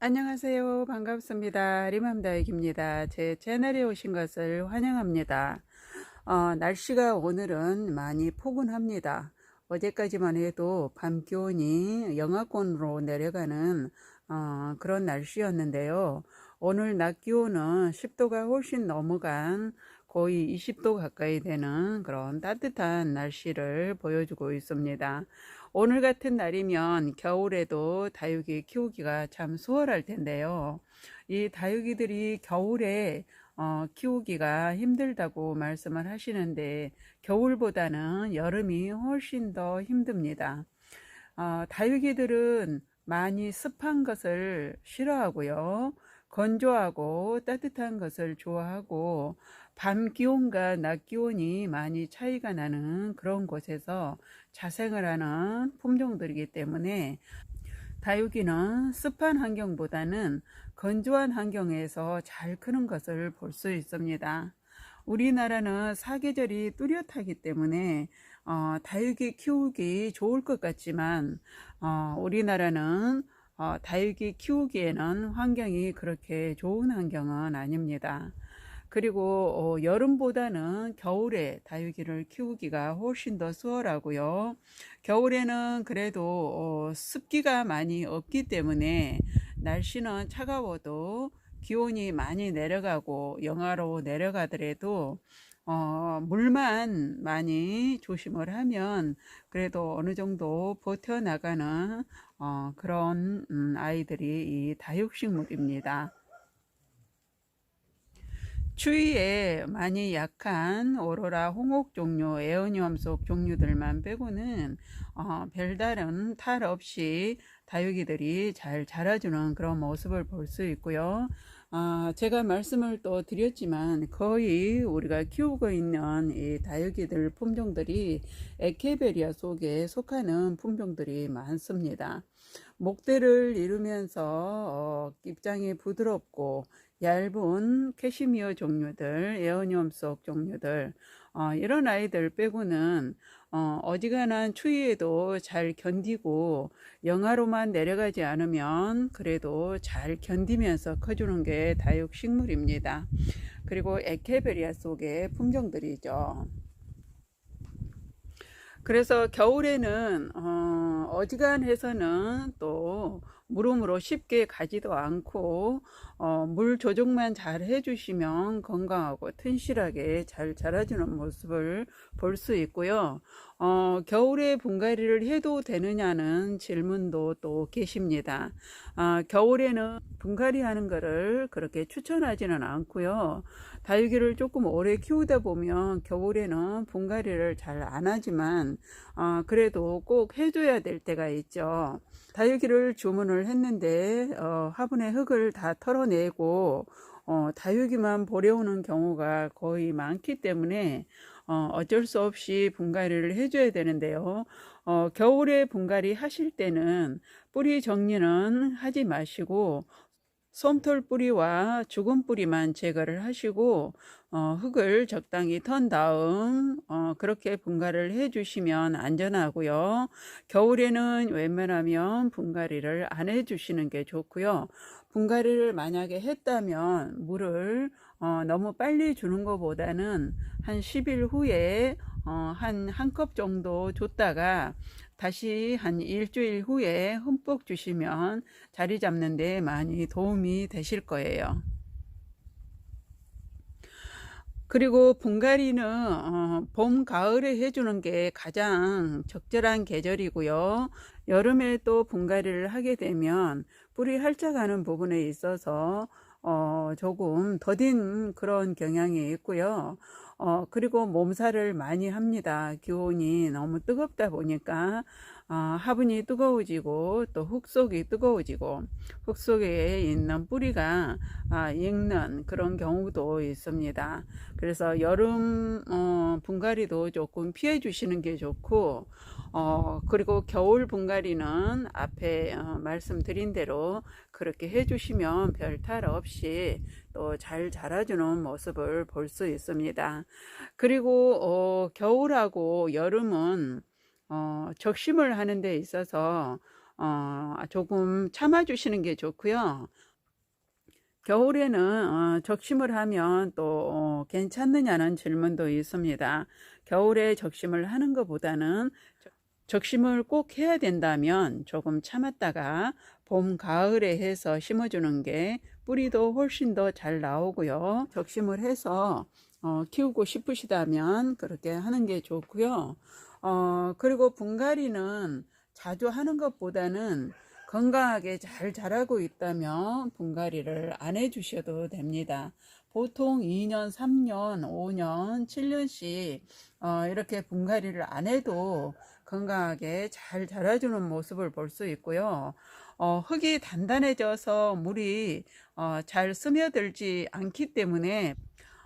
안녕하세요. 반갑습니다. 리맘다익입니다. 제 채널에 오신 것을 환영합니다. 어, 날씨가 오늘은 많이 포근합니다. 어제까지만 해도 밤 기온이 영하권으로 내려가는 어, 그런 날씨였는데요. 오늘 낮 기온은 10도가 훨씬 넘어간 거의 20도 가까이 되는 그런 따뜻한 날씨를 보여주고 있습니다. 오늘 같은 날이면 겨울에도 다육이 키우기가 참 수월할 텐데요. 이 다육이들이 겨울에 어, 키우기가 힘들다고 말씀을 하시는데 겨울보다는 여름이 훨씬 더 힘듭니다. 어, 다육이들은 많이 습한 것을 싫어하고요. 건조하고 따뜻한 것을 좋아하고 밤 기온과 낮 기온이 많이 차이가 나는 그런 곳에서 자생을 하는 품종들이기 때문에 다육이는 습한 환경보다는 건조한 환경에서 잘 크는 것을 볼 수 있습니다. 우리나라는 사계절이 뚜렷하기 때문에 어, 다육이 키우기 좋을 것 같지만 어, 우리나라는 어, 다육이 키우기에는 환경이 그렇게 좋은 환경은 아닙니다. 그리고 어, 여름보다는 겨울에 다육이를 키우기가 훨씬 더 수월하고요. 겨울에는 그래도 어, 습기가 많이 없기 때문에 날씨는 차가워도 기온이 많이 내려가고 영하로 내려가더라도 어, 물만 많이 조심을 하면 그래도 어느 정도 버텨나가는 어, 그런 음, 아이들이 이 다육식물입니다. 추위에 많이 약한 오로라 홍옥 종류, 에어니엄 속 종류들만 빼고는 어, 별다른 탈 없이 다육이들이 잘 자라주는 그런 모습을 볼 수 있고요. 어, 제가 말씀을 또 드렸지만 거의 우리가 키우고 있는 이 다육이들 품종들이 에케베리아 속에 속하는 품종들이 많습니다. 목대를 이루면서 어, 입장이 부드럽고 얇은 캐시미어 종류들, 에어니엄 속 종류들, 어, 이런 아이들 빼고는 어, 어지간한 추위에도 잘 견디고 영하로만 내려가지 않으면 그래도 잘 견디면서 커주는 게 다육 식물입니다. 그리고 에케베리아 속의 품종들이죠. 그래서 겨울에는 어, 어지간해서는 또 무릎으로 쉽게 가지도 않고 어, 물 조정만 잘 해주시면 건강하고 튼실하게 잘 자라주는 모습을 볼 수 있고요. 어, 겨울에 분갈이를 해도 되느냐는 질문도 또 계십니다. 어, 겨울에는 분갈이 하는 것을 그렇게 추천하지는 않고요. 다육이를 조금 오래 키우다 보면 겨울에는 분갈이를 잘 안 하지만 어, 그래도 꼭 해줘야 될 때가 있죠. 다육이를 주문을 했는데 어, 화분에 흙을 다 털어내고 어, 다육이만 보려오는 경우가 거의 많기 때문에 어, 어쩔 수 없이 분갈이를 해줘야 되는데요. 어, 겨울에 분갈이 하실 때는 뿌리 정리는 하지 마시고 솜털 뿌리와 죽은 뿌리만 제거를 하시고 어, 흙을 적당히 턴 다음 어, 그렇게 분갈이를 해주시면 안전하고요. 겨울에는 웬만하면 분갈이를 안 해주시는 게 좋고요. 분갈이를 만약에 했다면 물을 어, 너무 빨리 주는 것보다는 한 10일 후에 어, 한 한 컵 정도 줬다가 다시 한 일주일 후에 흠뻑 주시면 자리 잡는 데 많이 도움이 되실 거예요. 그리고 분갈이는 어, 봄, 가을에 해주는 게 가장 적절한 계절이고요. 여름에 또 분갈이를 하게 되면 뿌리 활짝하는 부분에 있어서 어, 조금 더딘 그런 경향이 있고요. 어, 그리고 몸살을 많이 합니다. 기온이 너무 뜨겁다 보니까 어, 화분이 뜨거워지고 또 흙 속이 뜨거워지고 흙 속에 있는 뿌리가 아, 익는 그런 경우도 있습니다. 그래서 여름 어, 분갈이도 조금 피해 주시는 게 좋고 어, 그리고 겨울 분갈이는 앞에 어, 말씀드린 대로 그렇게 해주시면 별 탈 없이 또 잘 자라주는 모습을 볼 수 있습니다. 그리고 어, 겨울하고 여름은 어, 적심을 하는 데 있어서 어, 조금 참아주시는 게 좋고요. 겨울에는 어, 적심을 하면 또 어, 괜찮느냐는 질문도 있습니다. 겨울에 적심을 하는 것보다는 적심을 꼭 해야 된다면 조금 참았다가 봄, 가을에 해서 심어주는 게 뿌리도 훨씬 더 잘 나오고요. 적심을 해서 어, 키우고 싶으시다면 그렇게 하는 게 좋고요. 어, 그리고 분갈이는 자주 하는 것보다는 건강하게 잘 자라고 있다면 분갈이를 안 해주셔도 됩니다. 보통 2년, 3년, 5년, 7년씩 어, 이렇게 분갈이를 안 해도 건강하게 잘 자라주는 모습을 볼 수 있고요. 어, 흙이 단단해져서 물이 어, 잘 스며들지 않기 때문에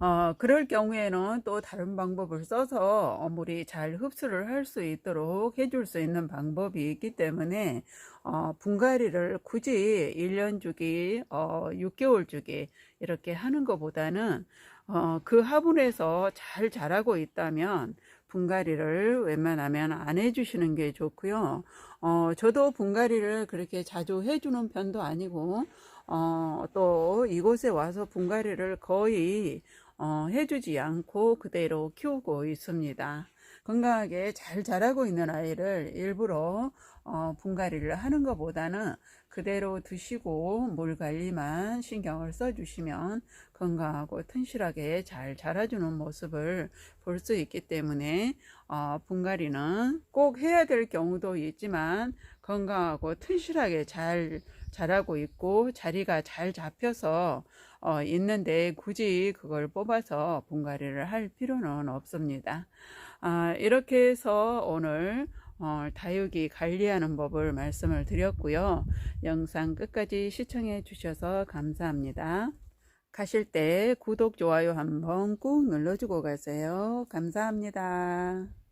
어, 그럴 경우에는 또 다른 방법을 써서 물이 잘 흡수를 할 수 있도록 해줄 수 있는 방법이 있기 때문에 어, 분갈이를 굳이 1년 주기, 어, 6개월 주기 이렇게 하는 것보다는 어, 그 화분에서 잘 자라고 있다면 분갈이를 웬만하면 안 해주시는 게 좋고요. 어, 저도 분갈이를 그렇게 자주 해주는 편도 아니고 어, 또 이곳에 와서 분갈이를 거의 어, 해주지 않고 그대로 키우고 있습니다. 건강하게 잘 자라고 있는 아이를 일부러 어, 분갈이를 하는 것보다는 그대로 드시고 물 관리만 신경을 써주시면 건강하고 튼실하게 잘 자라주는 모습을 볼 수 있기 때문에 어, 분갈이는 꼭 해야 될 경우도 있지만 건강하고 튼실하게 잘 자라고 있고 자리가 잘 잡혀서 어, 있는데 굳이 그걸 뽑아서 분갈이를 할 필요는 없습니다. 아, 이렇게 해서 오늘 어, 다육이 관리하는 법을 말씀을 드렸고요. 영상 끝까지 시청해 주셔서 감사합니다. 가실 때 구독, 좋아요 한번 꾹 눌러주고 가세요. 감사합니다.